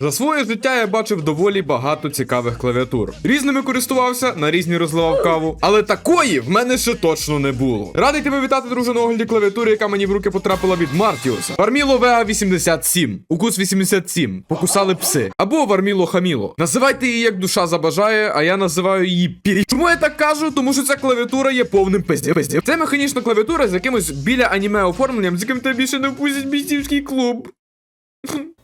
За своє життя я бачив доволі багато цікавих клавіатур. Різними користувався, на різні розливав каву. Але такої в мене ще точно не було. Радий тебе вітати, друже, на огляді клавіатури, яка мені в руки потрапила від Мартіуса. Варміло Вега 87, укус 87, покусали пси. Або Варміло Хаміло. Називайте її як душа забажає, а я називаю її пірі. Чому я так кажу? Тому що ця клавіатура є повним пизді. пизді. Це механічна клавіатура з якимось біля аніме оформленням, з яким тебе більше не впустять бійцівський клуб.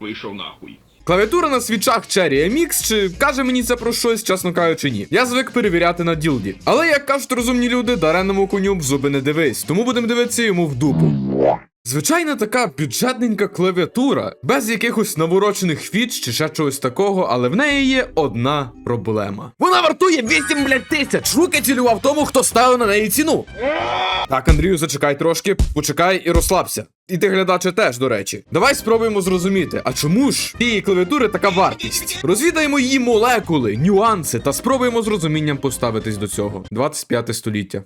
Вийшов нахуй. Клавіатура на свічах Cherry MX, чи каже мені це про щось, чесно кажучи, ні. Я звик перевіряти на ділді. Але як кажуть розумні люди, дареному коню в зуби не дивись, тому будемо дивитися йому в дупу. Звичайна така бюджетненька клавіатура, без якихось наворочених фіч чи ще чогось такого, але в неї є одна проблема. Вона вартує 8, блядь, тисяч. Руки цілював тому, хто ставив на неї ціну. Так, Андрію, зачекай трошки, почекай і розслабся. І ти глядаче теж, до речі. Давай спробуємо зрозуміти, а чому ж тієї клавіатури така вартість? Розвідаємо її молекули, нюанси та спробуємо з розумінням поставитись до цього. 25 століття.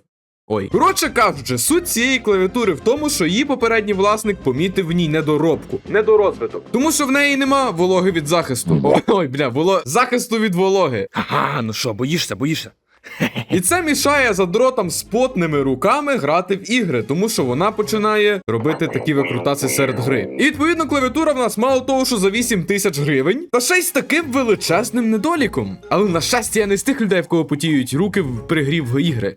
Ой, коротше кажучи, суть цієї клавіатури в тому, що її попередній власник помітив в ній недоробку, недорозвиток. Тому що в неї нема вологи від захисту. Ой, бля, воло... захисту від вологи. Ага, ну що, боїшся, боїшся. І це мішає задротам з потними руками грати в ігри, тому що вона починає робити такі викрутаси серед гри. І відповідно клавіатура в нас мало того, що за 8 тисяч гривень, та ще й з таким величезним недоліком. Але на щастя, я не з тих людей, в кого потіють руки в пригрів в ігри.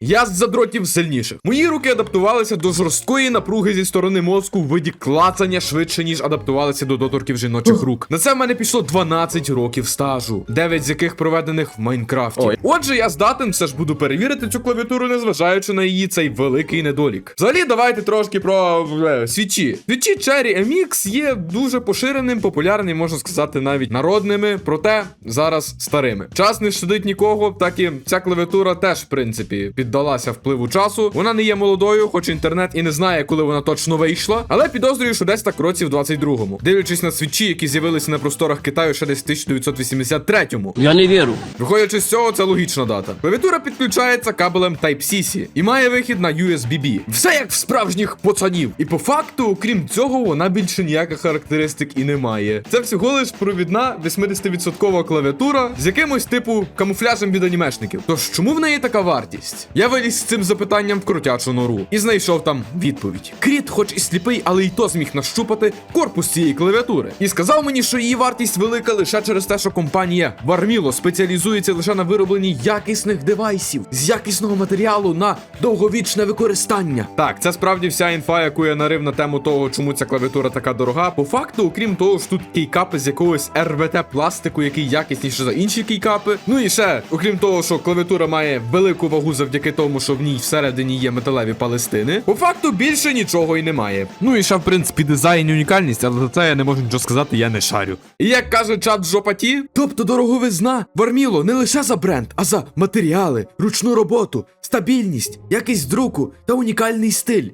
Я з задротів сильніших. Мої руки адаптувалися до жорсткої напруги зі сторони мозку в виді клацання швидше, ніж адаптувалися до доторків жіночих рук. На це в мене пішло 12 років стажу, 9 з яких проведених в Майнкрафті. Ой. Отже, я здатен все ж буду перевірити цю клавіатуру, незважаючи на її цей великий недолік. Взагалі, давайте трошки про е, свічі. Свічі Cherry MX є дуже поширеним, популярним, можна сказати, навіть народними, проте зараз старими. Час не щадить нікого, так і ця клавіатура теж, в принципі, піддалася впливу часу. Вона не є молодою, хоч інтернет і не знає, коли вона точно вийшла, але підозрюю, що десь так році в 22-му. Дивлячись на свічі, які з'явилися на просторах Китаю ще десь в 1983-му. Я не вірю. Виходячи з цього, це логічна дата. Клавіатура підключається кабелем Type-C і має вихід на USB-B. Все як в справжніх пацанів. І по факту, окрім цього, вона більше ніяких характеристик і не має. Це всього лиш провідна 80% клавіатура з якимось типу камуфляжем від анімешників. Тож чому в неї така вартість? Я виліз з цим запитанням в крутячу нору і знайшов там відповідь. Кріт, хоч і сліпий, але й то зміг нащупати корпус цієї клавіатури. І сказав мені, що її вартість велика лише через те, що компанія Warmilo спеціалізується лише на виробленні якісних девайсів з якісного матеріалу на довговічне використання. Так, це справді вся інфа, яку я нарив на тему того, чому ця клавіатура така дорога. По факту, окрім того, ж тут кейкапи з якогось РВТ пластику, який якісніше за інші кейкапи. Ну і ще, окрім того, що клавіатура має велику вагу завдяки тому, що в ній всередині є металеві палестини. По факту більше нічого й немає. Ну і ще, в принципі, дизайн і унікальність, але за це я не можу нічого сказати, я не шарю. І як каже чат жопаті, тобто дороговизна, Варміло не лише за бренд, а за матеріали, ручну роботу, стабільність, якість друку та унікальний стиль.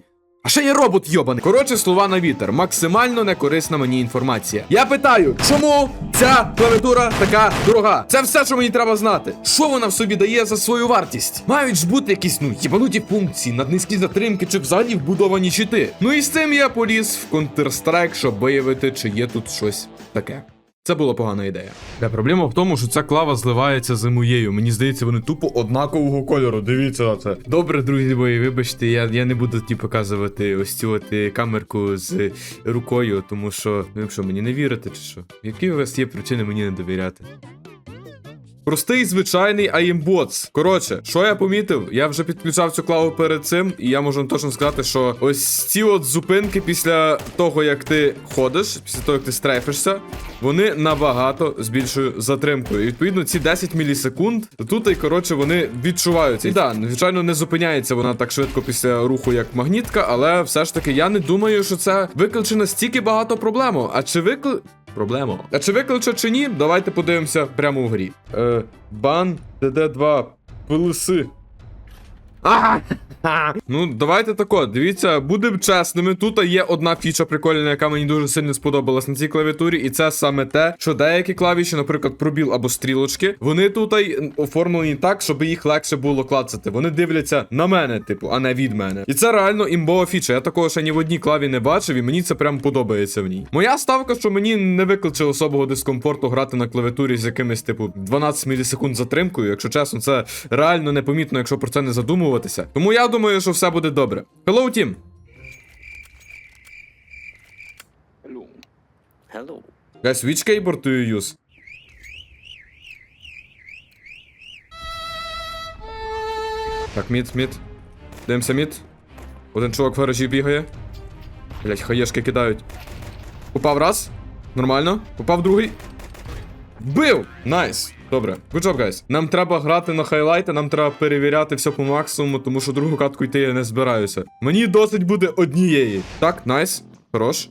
А ще є робот йобаний. Коротше, слова на вітер. Максимально некорисна мені інформація. Я питаю, чому ця клавіатура така дорога? Це все, що мені треба знати. Що вона в собі дає за свою вартість? Мають ж бути якісь ну єбануті функції, наднизькі затримки чи взагалі вбудовані щити. Ну і з цим я поліз в Counter-Strike, щоб виявити, чи є тут щось таке. Це була погана ідея. Та проблема в тому, що ця клава зливається з моєю. Мені здається, вони тупо однакового кольору. Дивіться на це. Добре, друзі мої, вибачте, я, я не буду ті показувати ось цю от е, камерку з рукою, тому що, ну якщо мені не вірите, чи що? Які у вас є причини мені не довіряти? Простий звичайний аїмботс. Коротше, що я помітив? Я вже підключав цю клаву перед цим, і я можу точно сказати, що ось ці от зупинки після того, як ти ходиш, після того, як ти стрейфишся, вони набагато з більшою затримкою. І відповідно ці 10 мілісекунд тут і коротше вони відчуваються. І так, звичайно, не зупиняється вона так швидко після руху, як магнітка, але все ж таки я не думаю, що це викличе настільки багато проблему. А чи викли. Проблему. А чи викличе чи ні? Давайте подивимося прямо в грі. Е, бан ДД2 плюси. Ага! Ну, давайте тако. Дивіться, будемо чесними. Тут є одна фіча прикольна, яка мені дуже сильно сподобалась на цій клавіатурі, і це саме те, що деякі клавіші, наприклад, пробіл або стрілочки, вони тут оформлені так, щоб їх легше було клацати. Вони дивляться на мене, типу, а не від мене. І це реально імбова фіча. Я такого ще ні в одній клаві не бачив, і мені це прям подобається в ній. Моя ставка, що мені не викличе особого дискомфорту грати на клавіатурі з якимись, типу, 12 мілісекунд затримкою. Якщо чесно, це реально непомітно, якщо про це не задумуватися. Тому я думаю, що все буде добре. Hello, team! Hello. Hello. Guys, which keyboard do you use? Так, мід, мід. Дивимося мід. Один чувак в гаражі бігає. Блять, хаєшки кидають. Попав раз. Нормально. Попав другий. Вбив! Найс! Добре. Good job, guys. Нам треба грати на хайлайти, нам треба перевіряти все по максимуму, тому що другу катку йти я не збираюся. Мені досить буде однієї. Так, найс. Хорош.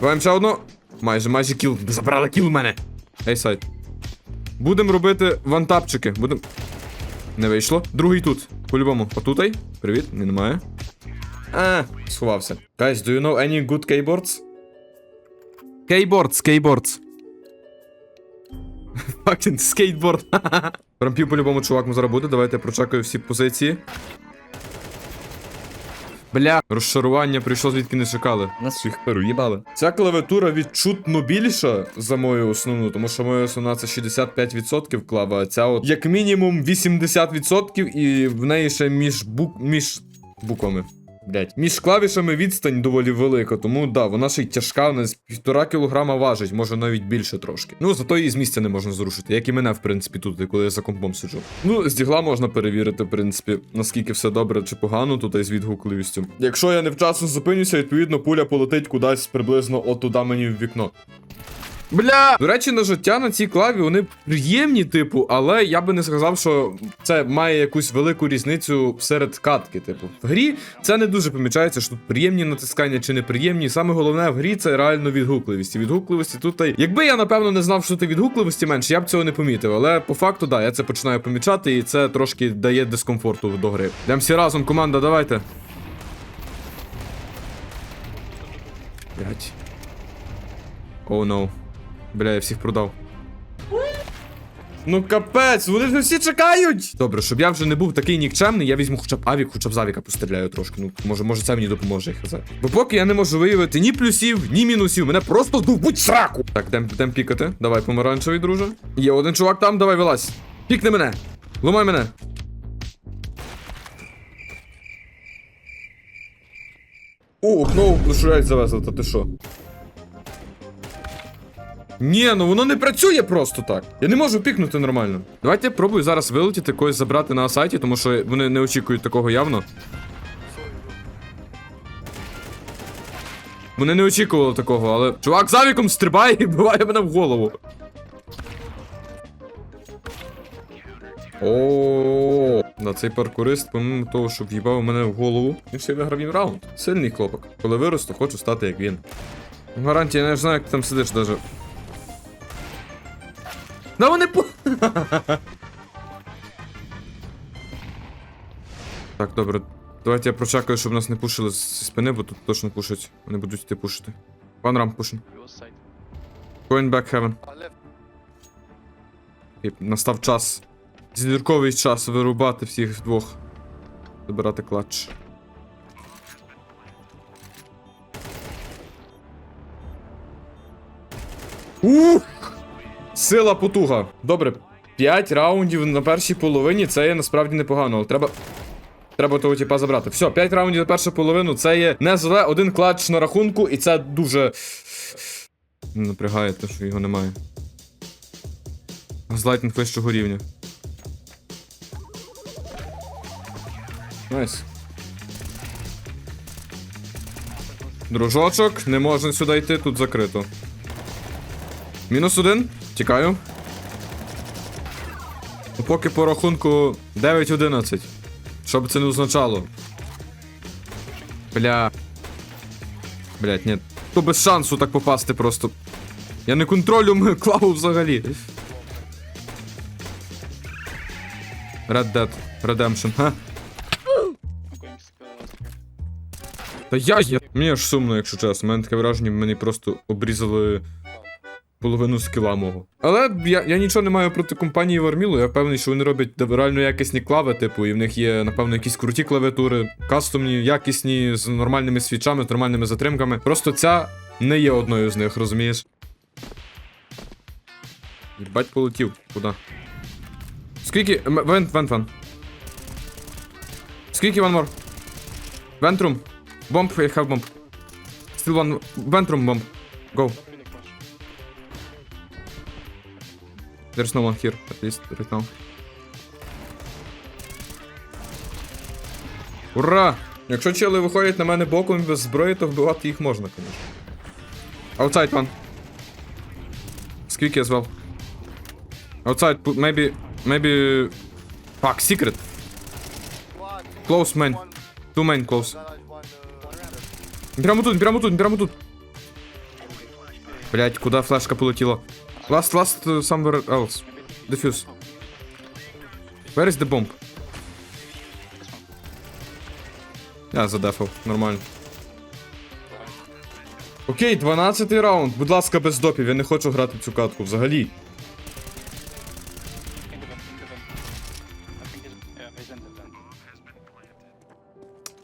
Давай ще одну. Майже, майже кіл. Забрали кіл у мене. Ей, сайт. Будемо робити вантапчики. Будем. Не вийшло. Другий тут. По-любому. Отутай. Привіт, Ні, немає. А, сховався. Guys, do you know any good keyboards? Keyboards, keyboards. Fucking skateboard. Прям пів по-любому чувак зараз буде. Давайте я прочекаю всі позиції. Бля, розчарування прийшло звідки не чекали. Нас Їх переїбали. Ця клавіатура відчутно більша за мою основну, тому що моя основна це 65% клава, а ця от як мінімум 80% і в неї ще між бук... між буквами. Блять, між клавішами відстань доволі велика, тому да, вона ще й тяжка, вона з півтора кілограма важить, може навіть більше трошки. Ну, зато її з місця не можна зрушити, як і мене, в принципі, тут, коли я за компом сиджу. Ну, з дігла можна перевірити, в принципі, наскільки все добре чи погано тут із відгукливістю. Якщо я невчасно зупинюся, відповідно, пуля полетить кудись приблизно от туди мені в вікно. Бля! До речі, на життя на цій клаві вони приємні, типу, але я би не сказав, що це має якусь велику різницю серед катки. Типу, в грі це не дуже помічається, що тут приємні натискання чи неприємні. Саме головне в грі це реально відгукливість. Відгукливості тут. та Якби я напевно не знав, що ти відгукливості менше, я б цього не помітив. Але по факту, да, я це починаю помічати, і це трошки дає дискомфорту до гри. Йдемо всі разом, команда, давайте. Блять. Оу, oh, no. Бля, я всіх продав. Ну капець, вони ж всі чекають! Добре, щоб я вже не був такий нікчемний, я візьму хоча б авік, хоча б з авіка постріляю трошки. Ну, може, може це мені допоможе, хз. Бо поки я не можу виявити ні плюсів, ні мінусів, мене просто здовбуть сраку! Так, дем, дем пікати. Давай, помаранчевий, друже. Є один чувак там, давай вилазь. Пікни мене! Ломай мене! О, окно лишують завезли, то ти що? Ні, ну воно не працює просто так. Я не можу пікнути нормально. Давайте я пробую зараз вилетіти когось забрати на сайті, тому що вони не очікують такого явно. Вони не очікували такого, але. Чувак з авіком стрибає і биває мене в голову. О, на цей паркурист, помимо того, що в'їбав мене в голову, ще й виграв раунд. Сильний хлопок. Коли виросту, хочу стати як він. Гарантія, я не знаю, як ти там сидиш даже. Да вони по. так, добре. Давайте я прочекаю, щоб нас не пушили з спини, бо тут точно пушать. Вони будуть йти пушити. One ramp pushing. Going back heaven. І настав час. Зірковий час вирубати всіх двох. Забирати клатч. Ух! Сила потуга. Добре. 5 раундів на першій половині це є насправді непогано, але треба. Треба того типа забрати. Все, 5 раундів на першу половину це є не зле, один клатч на рахунку, і це дуже. Напрягає те, що його немає. Злайтинг вищого рівня. Найс. Дружочок, не можна сюди йти, тут закрито. Мінус один. Тікаю. Поки по рахунку 9-11. Що б це не означало. Бля. Блять, ні. То без шансу так попасти просто. Я не контролю мою клаву взагалі. Red Dead. Redemption, ха? Та я, я. Мені аж сумно, якщо чесно. У мене таке враження, мені просто обрізали половину скіла мого. Але я, я нічого не маю проти компанії Вармілу. Я впевнений, що вони роблять реально якісні клави, типу, і в них є, напевно, якісь круті клавіатури, кастомні, якісні, з нормальними свічами, з нормальними затримками. Просто ця не є одною з них, розумієш? Їбать полетів. Куди? Скільки. Вент, вент, вент. Скільки one more? Ventrum. Bomb, I have bomb. Still one. Ventrum bomb. Go. There's no one here, at least right now. Ура! Якщо чели виходять на мене боком без зброї, то вбивати їх можна, звісно. Outside one. Squeaky as well. Outside, maybe... Maybe... Fuck, secret. Close main. Two main close. Прямо тут, прямо тут, прямо тут. Блять, куда флешка полетіла? Last, last uh, somewhere else. Defuse. Where is the bomb? Я задефав, нормально. Окей, 12 раунд. Будь ласка, без допів, я не хочу грати цю катку взагалі.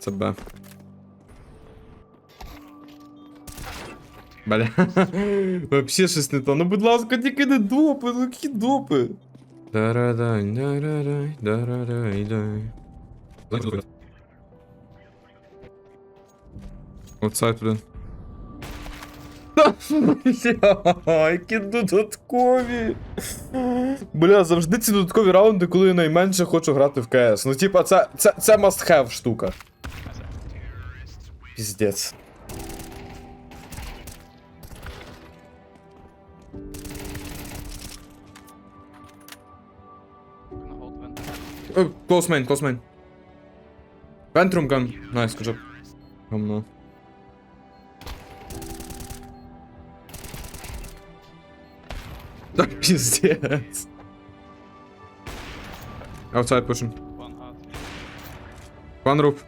Think of Бля. Вообще щось не то. Ну, будь ласка, тільки не допи, ну які допи. Дарадай, дарадай, дарадай, дай. Оцай туди. Бля, які додаткові. Бля, завжди ці додаткові раунди, коли я найменше хочу грати в КС. Ну, типа, це, це, це must have штука. Піздець. Oh, close main, close main. Ventrum gun. Nice, good job. Говно. Да пиздец. Outside pushing. One roof.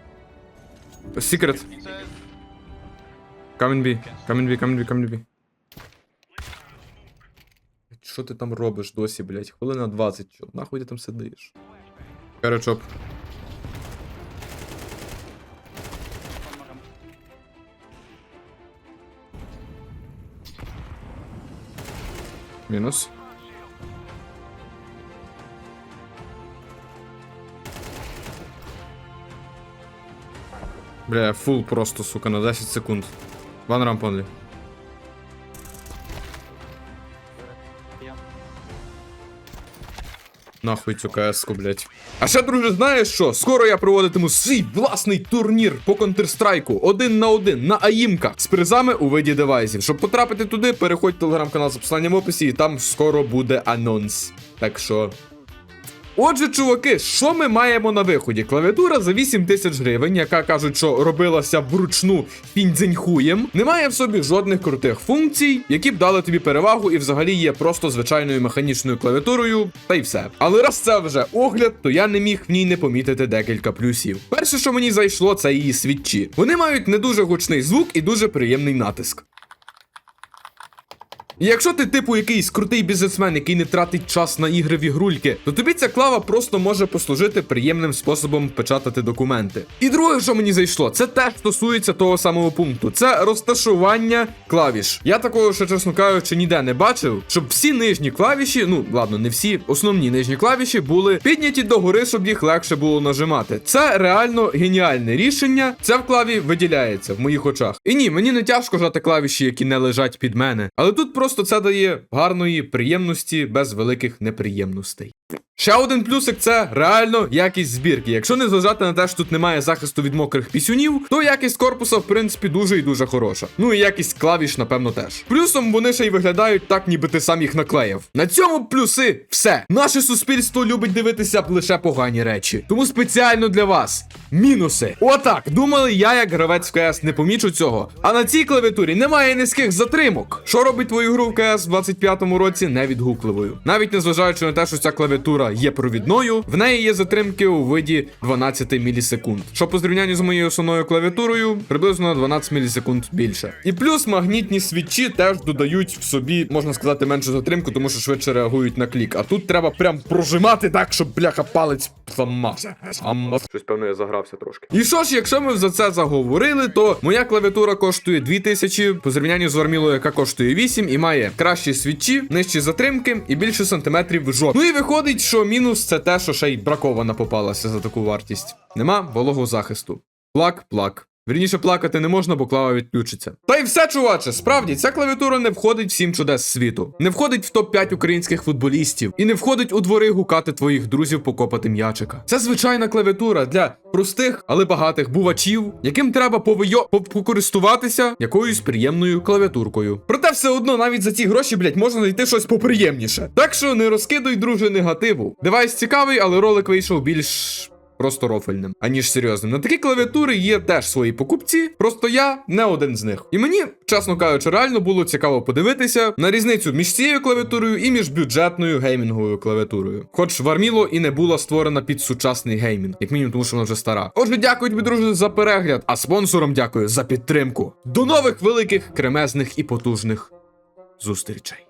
Secret. Come in B. Come in B, come in B, come in B. Що ти там робиш досі, блять? Хвилина 20. Чо? Нахуй ти там сидиш? Карачоп. One more ramp. Мінус. Бля, фул просто, сука, на 10 секунд. One ramp only. Нахуй цю КС-ку, блять. А ще, друже, знаєш що? Скоро я проводитиму свій власний турнір по Counter-Strike один на один на АІМКах з призами у виді девайсів. Щоб потрапити туди, переходь в телеграм-канал за посиланням в описі, і там скоро буде анонс. Так що. Отже, чуваки, що ми маємо на виході? Клавіатура за 8 тисяч гривень, яка кажуть, що робилася вручну фіндзеньхуєм, не має в собі жодних крутих функцій, які б дали тобі перевагу і взагалі є просто звичайною механічною клавіатурою, та й все. Але раз це вже огляд, то я не міг в ній не помітити декілька плюсів. Перше, що мені зайшло, це її свідчі. Вони мають не дуже гучний звук і дуже приємний натиск. І якщо ти, типу, якийсь крутий бізнесмен, який не тратить час на ігри в ігрульки, то тобі ця клава просто може послужити приємним способом печатати документи. І друге, що мені зайшло, це теж стосується того самого пункту. Це розташування клавіш. Я такого, ще чесно кажучи, ніде не бачив, щоб всі нижні клавіші, ну ладно, не всі, основні нижні клавіші були підняті догори, щоб їх легше було нажимати. Це реально геніальне рішення. Це в клаві виділяється в моїх очах. І ні, мені не тяжко жати клавіші, які не лежать під мене. Але тут просто це дає гарної приємності без великих неприємностей. Ще один плюсик це реально якість збірки. Якщо не зважати на те, що тут немає захисту від мокрих пісюнів, то якість корпуса, в принципі, дуже і дуже хороша. Ну і якість клавіш, напевно, теж. Плюсом вони ще й виглядають так, ніби ти сам їх наклеїв. На цьому плюси все. Наше суспільство любить дивитися лише погані речі. Тому спеціально для вас. Мінуси. Отак. Думали, я, як гравець в КС, не помічу цього. А на цій клавіатурі немає низьких затримок. Що робить твою гру в КС в 25-му році невідгукливою. Навіть незважаючи на те, що ця клавіатура клавіатура є провідною, в неї є затримки у виді 12 мілісекунд, що по зрівнянню з моєю основною клавіатурою приблизно на 12 мілісекунд більше. І плюс магнітні свічі теж додають в собі, можна сказати, меншу затримку, тому що швидше реагують на клік. А тут треба прям прожимати так, щоб бляха палець зламався. Щось певно я загрався трошки. І що ж, якщо ми за це заговорили, то моя клавіатура коштує 2000 по зрівнянню з Вармілою, яка коштує 8 і має кращі свічі, нижчі затримки і більше сантиметрів в жопі. Ну і виходить, що мінус це те, що ще й бракована попалася за таку вартість. Нема вологого захисту. Плак, плак. Вірніше плакати не можна, бо клава відключиться. Та й все, чуваче, справді, ця клавіатура не входить в сім чудес світу, не входить в топ-5 українських футболістів і не входить у двори гукати твоїх друзів покопати м'ячика. Це звичайна клавіатура для простих, але багатих бувачів, яким треба повийо покористуватися якоюсь приємною клавіатуркою. Проте все одно навіть за ці гроші, блять, можна знайти щось поприємніше. Так що не розкидуй, друже, негативу. Девайс цікавий, але ролик вийшов більш просто рофельним, аніж серйозним. На такі клавіатури є теж свої покупці, просто я не один з них. І мені, чесно кажучи, реально було цікаво подивитися на різницю між цією клавіатурою і між бюджетною геймінговою клавіатурою. Хоч Варміло і не була створена під сучасний геймінг, як мінімум, тому що вона вже стара. Отже, дякую тобі, друже, за перегляд, а спонсорам дякую за підтримку. До нових великих, кремезних і потужних зустрічей.